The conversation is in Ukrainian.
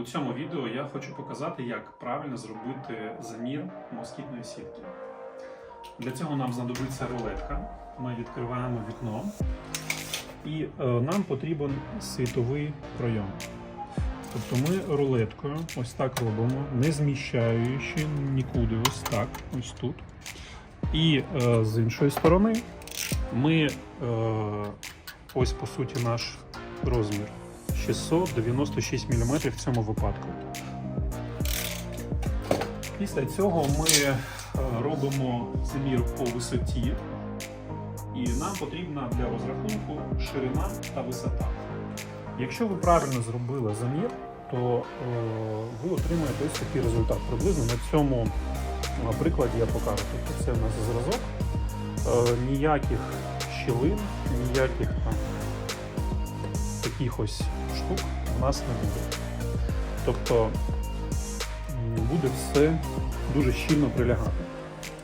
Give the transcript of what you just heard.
У цьому відео я хочу показати, як правильно зробити замір москітної сітки. Для цього нам знадобиться рулетка. Ми відкриваємо вікно, і е, нам потрібен світовий пройом. Тобто ми рулеткою ось так робимо, не зміщаючи нікуди, ось так, ось тут. І е, з іншої сторони ми е, ось по суті наш розмір 696 мм в цьому випадку. Після цього ми е, робимо замір по висоті, і нам потрібна для розрахунку ширина та висота. Якщо ви правильно зробили замір, то е, ви отримаєте ось такий результат. Приблизно на цьому прикладі я покажу. Тобто це в нас зразок, е, ніяких щілин, ніяких там таких ось штук у нас не буде. Тобто буде все дуже щільно прилягати.